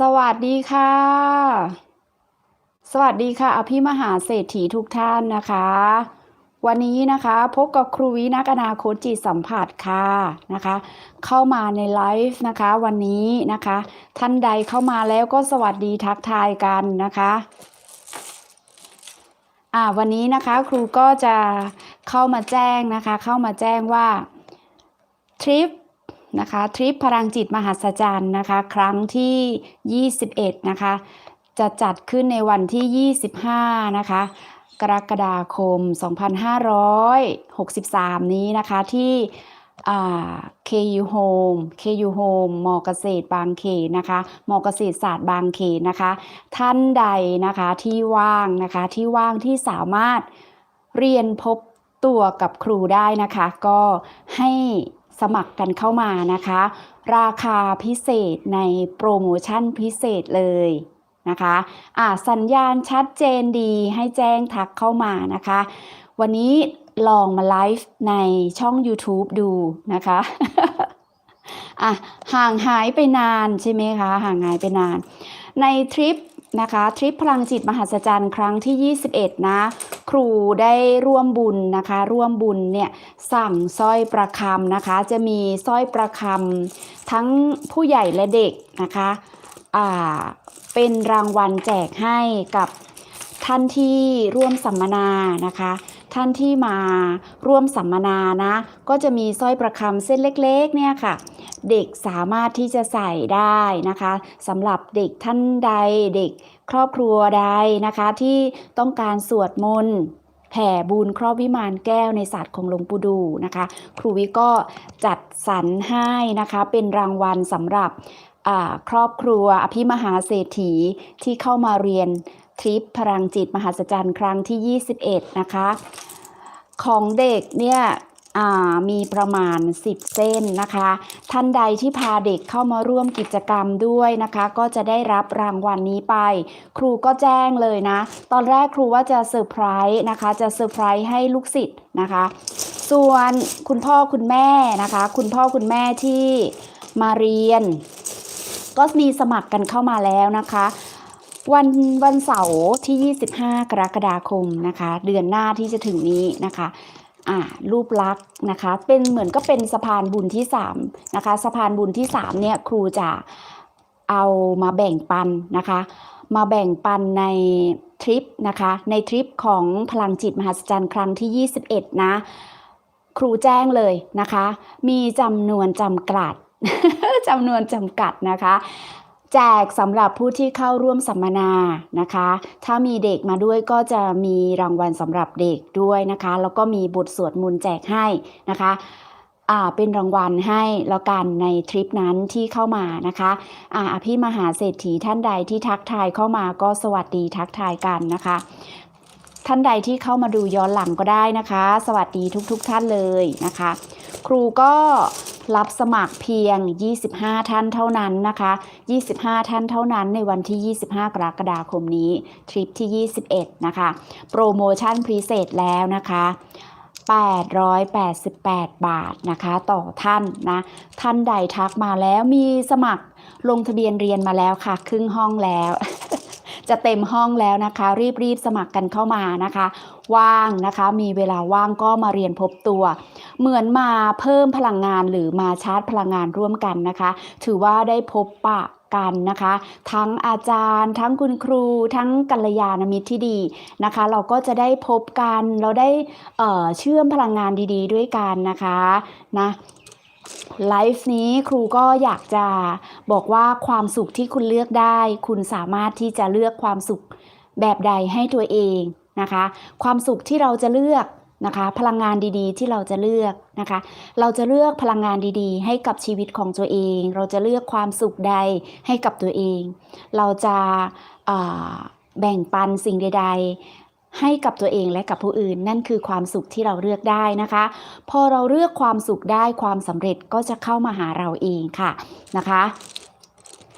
สวัสดีค่ะ สวัสดีค่ะ อภิมหาเศรษฐีทุกท่านนะคะ วันนี้นะคะพบกับครูวินักอนาคตจิตสัมผัสค่ะนะคะ เข้ามาในไลฟ์นะคะวันนี้นะคะ ท่านใดเข้ามาแล้วก็สวัสดีทักทายกันนะคะอ่าวันนี้นะคะครูก็จะเข้ามาแจ้งนะคะ เข้ามาแจ้งว่าทริป นะคะทริปพลังจิตมหัศจรรย์นะคะ ครั้งที่ 21 นะคะ จะจัดขึ้นในวันที่ 25 นะคะ กรกฎาคม 2563 นี้นะคะที่อ่า KU Home KU Home มอเกษตรบางเขนนะคะมอเกษตรศาสตร์บางเขนนะคะ ท่านใดนะคะที่ว่างนะคะที่ว่างที่สามารถเรียนพบตัวกับครูได้นะคะ ก็ให้ สมัครกันเข้ามานะคะ ราคาพิเศษในโปรโมชั่นพิเศษเลยนะคะอ่าสัญญาณชัดเจนดีให้แจ้งทักเข้ามานะคะ วันนี้ลองมาไลฟ์ในช่อง YouTube ดูนะคะอะห่างหายไปนานใช่ไหมคะ ห่างหายไปนาน ในทริปนะคะ ทริปพลังจิตมหัศจรรย์ครั้งที่ 21 นะ ครูได้ร่วมบุญนะคะ ร่วมบุญเนี่ยสั่งสร้อยประคำนะคะ จะมีสร้อยประคำทั้งผู้ใหญ่และเด็กนะคะอ่าเป็นรางวัลแจกให้กับท่านที่ร่วมสัมมนานะคะ ท่านที่มาร่วมสัมมนานะ ก็จะมีสร้อยประคำเส้นเล็กๆเนี่ยค่ะ เด็กสามารถที่จะใส่ได้นะคะสำหรับเด็กท่านใดเด็กครอบครัวใดนะคะ ที่ต้องการสวดมนต์แผ่บุญครอบวิมานแก้วในศาสตร์ของหลวงปู่ดูนะคะ ครูวิก็จัดสรรให้นะคะเป็นรางวัลสำหรับครอบครัวอภิมหาเศรษฐีที่เข้ามาเรียนทริปพลังจิตมหัศจรรย์ครั้งที่ 21 นะคะ ของเด็กเนี่ยมีประมาณ 10 เส้นนะคะ ท่านใดที่พาเด็กเข้ามาร่วมกิจกรรมด้วยนะคะ ก็จะได้รับรางวัลนนี้ไป ครูก็แจ้งเลยนะ ตอนแรกครูว่าจะเซอร์ไพรส์นะคะ จะเซอร์ไพรส์ให้ลูกศิษย์นะคะ ส่วนคุณพ่อคุณแม่นะคะ คุณพ่อคุณแม่ที่มาเรียน ก็มีสมัครกันเข้ามาแล้วนะคะ วันวันเสาร์ที่ 25 กรกฎาคมนะคะ เดือนหน้าที่จะถึงนี้นะคะอ่ารูปลักษณ์นะคะ เป็นเหมือนก็เป็นสะพานบุญที่3นะคะสะพานบุญที่3เนี่ยครูจะเอามาแบ่งปันนะคะ มาแบ่งปันในทริปนะคะ ในทริปของพลังจิตมหัศจรรย์ครั้งที่ 21 นะ ครูแจ้งเลยนะคะ มีจำนวนจำกัดจำนวนจำกัดนะคะ แจกสำหรับผู้ที่เข้าร่วมสัมมนานะคะ ถ้ามีเด็กมาด้วยก็จะมีรางวัลสำหรับเด็กด้วยนะคะ แล้วก็มีบทสวดมนต์แจกให้นะคะอ่าเป็นรางวัลให้แล้วกันในทริปนั้นที่เข้ามานะคะอ่าอภิมหาเศรษฐีท่านใดที่ทักทายเข้ามาก็สวัสดีทักทายกันนะคะ ท่านใดที่เข้ามาดูย้อนหลังก็ได้นะคะ สวัสดีทุกๆทท่านเลยนะคะ ครูก็ รับสมัครเพียง 25 ท่านเท่านั้นนะคะ 25 ท่านเท่านั้นในวันที่ 25 กรกฎาคมนี้ ทริปที่ 21 นะคะ โปรโมชั่นพิเศษแล้วนะคะ888 บาทนะคะ ต่อท่านนะ ท่านใดทักมาแล้วมีสมัครลงทะเบียนเรียนมาแล้วค่ะ ครึ่งห้องแล้ว จะเต็มห้องแล้วนะคะ รีบๆสมัครกันเข้ามานะคะ ว่างนะคะ มีเวลาว่างก็มาเรียนพบตัว เหมือนมาเพิ่มพลังงานหรือมาชาร์จพลังงานร่วมกันนะคะ ถือว่าได้พบปะกันนะคะ ทั้งอาจารย์ ทั้งคุณครู ทั้งกัลยาณมิตรที่ดีนะคะ เราก็จะได้พบกัน เราได้เเชื่อมพลังงานดี ๆ ด้วยกันนะคะนะไลฟ์นี้ครูก็อยากจะบอกว่าความสุขที่คุณเลือกได้ คุณสามารถที่จะเลือกความสุขแบบใดให้ตัวเอง นะคะ ความสุขที่เราจะเลือกนะคะพลังงานดีๆ ที่เราจะเลือกนะคะ เราจะเลือกพลังงานดีๆ ให้กับชีวิตของตัวเอง เราจะเลือกความสุขใดให้กับตัวเอง เราจะาแบ่งปันสิ่งใด ๆ ให้กับตัวเองและกับผู้อื่น นั่นคือความสุขที่เราเลือกได้นะคะ พอเราเลือกความสุขได้ความสำเร็จก็จะเข้ามาหาเราเองค่ะนะคะ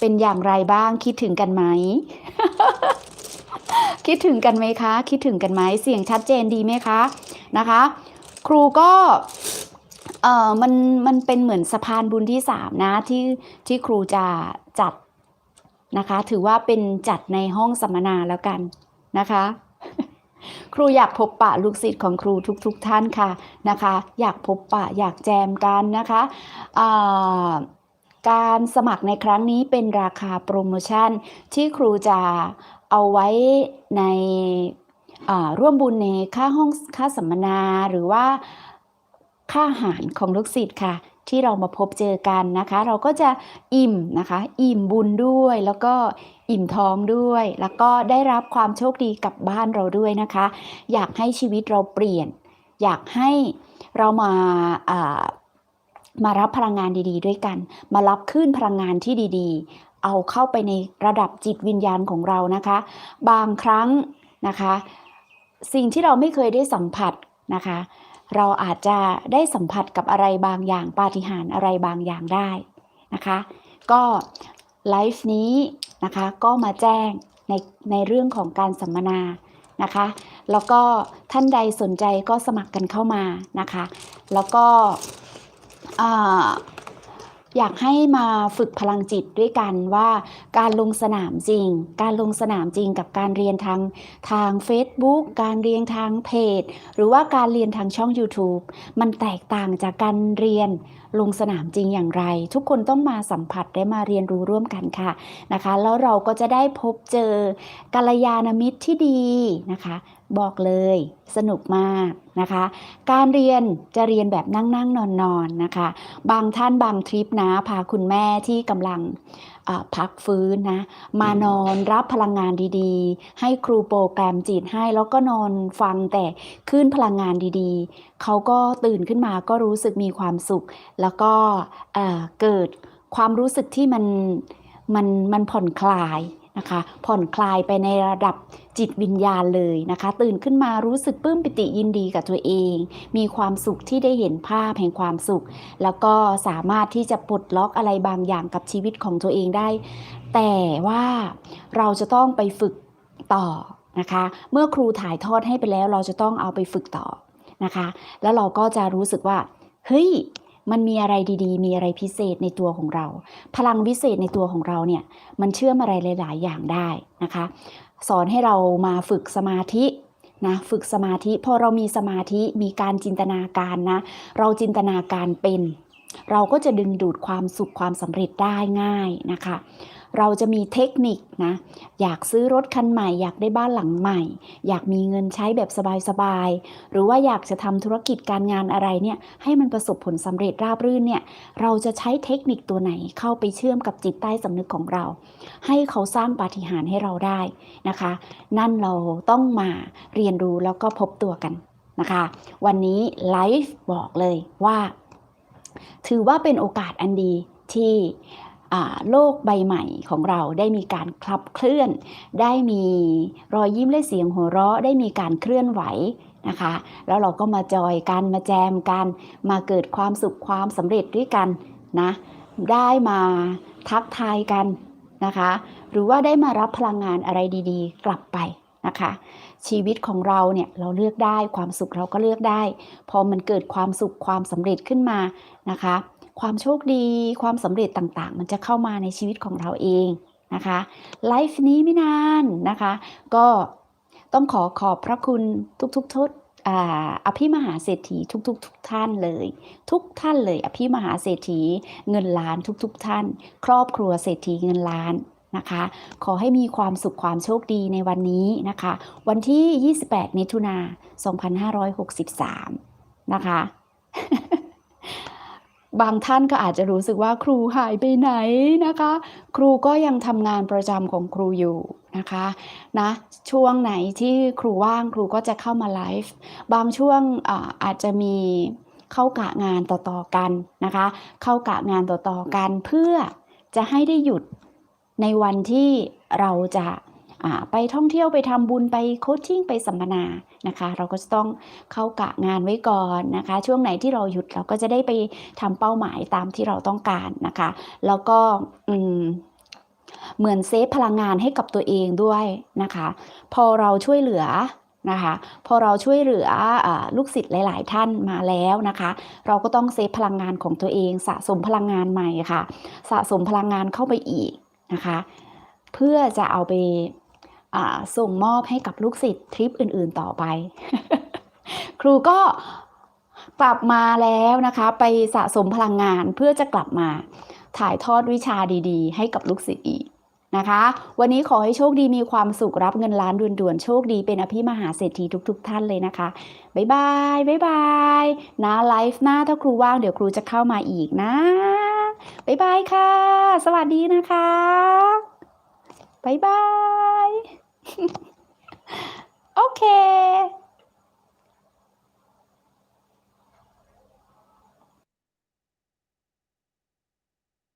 เป็นอย่างไรบ้างคิดถึงกันไหม คิดถึงกันไหมคะ คิดถึงกันไหมเสียงชัดเจนดีไหมคะนะคะ ครูก็เอ่อมันมันเป็นเหมือนสะพานบุญที่สามนะที่ที่ครูจะจัดนะคะ ถือว่าเป็นจัดในห้องสัมมนาแล้วกันนะคะ ครูอยากพบปะลูกศิษย์ของครูทุกๆทท่านค่ะนะคะ อยากพบปะอยากแจมกันนะคะอ่าการสมัครในครั้งนี้เป็นราคาโปรโมชั่นที่ครูจะ เอาไว้ในร่วมบุญในค่าห้องค่าสัมมนาหรือว่าค่าอาหารของลูกศิษย์ค่ะ ที่เรามาพบเจอกันนะคะ เราก็จะอิ่มนะคะ อิ่มบุญด้วยแล้วก็อิ่มท้องด้วย แล้วก็ได้รับความโชคดีกลับบ้านเราด้วยนะคะ อยากให้ชีวิตเราเปลี่ยน อยากให้เรามาามารับพลังงานดีๆ ด้วยกัน มารับคลื่นพลังงานที่ดี ๆ เอาเข้าไปในระดับจิตวิญญาณของเรานะคะ บางครั้งนะคะ สิ่งที่เราไม่เคยได้สัมผัสนะคะ เราอาจจะได้สัมผัสกับอะไรบางอย่างปาฏิหาริย์อะไรบางอย่างได้นะคะ ก็ไลฟ์นี้นะคะก็มาแจ้งในในเรื่องของการสัมมนานะคะ แล้วก็ท่านใดสนใจก็สมัครกันเข้ามานะคะ แล้วก็ อยากให้มาฝึกพลังจิตด้วยกันว่าการลงสนามจริง การลงสนามจริงกับการเรียนทางทาง Facebook การเรียนทางเพจ หรือว่าการเรียนทางช่อง YouTube มันแตกต่างจากการเรียนลงสนามจริงอย่างไร ทุกคนต้องมาสัมผัสได้มาเรียนรู้ร่วมกันค่ะนะคะ แล้วเราก็จะได้พบเจอกัลยาณมิตรที่ดีนะคะ บอกเลยสนุกมากนะคะ การเรียนจะเรียนแบบนั่งนั่งนอนนอนนะคะ บางท่านบางทริปนะ พาคุณแม่ที่กำลังพักฟื้นนะ มานอนรับพลังงานดีๆ ให้ครูโปรแกรมจิตให้แล้วก็นอนฟังแต่คลื่นพลังงานดีๆ เขาก็ตื่นขึ้นมาก็รู้สึกมีความสุข แล้วก็เกิดความรู้สึกที่มันมันมันผ่อนคลาย นะคะ ผ่อนคลายไปในระดับจิตวิญญาณเลยนะคะ ตื่นขึ้นมารู้สึกปลื้มปิติยินดีกับตัวเอง มีความสุขที่ได้เห็นภาพแห่งความสุข แล้วก็สามารถที่จะปลดล็อกอะไรบางอย่างกับชีวิตของตัวเองได้ แต่ว่าเราจะต้องไปฝึกต่อนะคะ เมื่อครูถ่ายทอดให้ไปแล้วเราจะต้องเอาไปฝึกต่อนะคะ แล้วเราก็จะรู้สึกว่าเฮ้ย มันมีอะไรดีๆ มีอะไรพิเศษในตัวของเรา พลังวิเศษในตัวของเราเนี่ย มันเชื่อมอะไรหลาย ๆ อย่างได้นะคะ สอนให้เรามาฝึกสมาธินะฝึกสมาธิพอเรามีสมาธิมีการจินตนาการนะ เราจินตนาการเป็น เราก็จะดึงดูดความสุขความสำเร็จได้ง่ายนะคะ เราจะมีเทคนิคนะ อยากซื้อรถคันใหม่ อยากได้บ้านหลังใหม่ อยากมีเงินใช้แบบสบายๆ หรือว่าอยากจะทำธุรกิจการงานอะไรเนี่ย ให้มันประสบผลสำเร็จราบรื่นเนี่ย เราจะใช้เทคนิคตัวไหนเข้าไปเชื่อมกับจิตใต้สำนึกของเรา ให้เขาสร้างปาฏิหาริย์ให้เราได้นะคะ นั่นเราต้องมาเรียนรู้แล้วก็พบตัวกันนะคะ วันนี้ไลฟ์บอกเลยว่า ถือว่าเป็นโอกาสอันดีที่โลกใบใหม่ของเราได้มีการคลับเคลื่อน ได้มีรอยยิ้มและเสียงหัวเราะ ได้มีการเคลื่อนไหวนะคะ แล้วเราก็มาจอยกัน มาแจมกัน มาเกิดความสุขความสำเร็จด้วยกันนะ ได้มาทักทายกันนะคะ หรือว่าได้มารับพลังงานอะไรดีๆ กลับไป นะคะ ชีวิตของเราเนี่ยเราเลือกได้ความสุขเราก็เลือกได้ พอมันเกิดความสุขความสำเร็จขึ้นมานะคะ ความโชคดีความสำเร็จต่างๆ มันจะเข้ามาในชีวิตของเราเองนะคะไลฟ์นี้ไม่นานนะคะ ก็ต้องขอขอบพระคุณทุกๆทุกอ่าอภิมหาเศรษฐีทุกๆทุกท่านเลย ทุกท่านเลย อภิมหาเศรษฐีเงินล้านทุกๆท่าน ครอบครัวเศรษฐีเงินล้าน นะคะ ขอให้มีความสุขความโชคดีในวันนี้นะคะ วันที่ 28 มิถุนา2563 นะคะ บางท่านก็อาจจะรู้สึกว่าครูหายไปไหนนะคะ ครูก็ยังทำงานประจำของครูอยู่นะคะนะช่วงไหนที่ครูว่างครูก็จะเข้ามาไลฟ์บางช่วงอาอาจจะมีเข้ากะงานต่อๆกันนะคะ เข้ากะงานต่อๆกันเพื่อจะให้ได้หยุด ในวันที่เราจะไปท่องเที่ยวไปทำบุญไปโคชชิ่งไปสัมมนานะคะ เราก็จะต้องเข้ากะงานไว้ก่อนนะคะ ช่วงไหนที่เราหยุดเราก็จะได้ไปทำเป้าหมายตามที่เราต้องการนะคะ แล้วก็อืเหมือนเซฟพลังงานให้กับตัวเองด้วยนะคะ พอเราช่วยเหลือนะคะพอเราช่วยเหลืออลูกศิษย์หลาย ๆ ท่านมาแล้วนะคะ เราก็ต้องเซฟพลังงานของตัวเอง สะสมพลังงานใหม่ค่ะ สะสมพลังงานเข้าไปอีก นะคะ เพื่อจะเอาไปาส่งมอบให้กับลูกศิษย์ทริปอื่นๆต่อไป ครูก็กลับมาแล้วนะคะ ไปสะสมพลังงานเพื่อจะกลับมาถ่ายทอดวิชาดีๆ ให้กับลูกศิษย์อีกนะคะ วันนี้ขอให้โชคดีมีความสุขรับเงินล้านด่วนๆ โชคดีเป็นอภิมหาเศรษฐีทุก ๆ ท่านเลยนะคะ บ๊ายบาย บ๊ายบาย นะไลฟ์หน้าถ้าครูว่างเดี๋ยวครูจะเข้ามาอีกนะ บ๊ายบายค่ะ สวัสดีนะคะบ๊ายบาย โอเค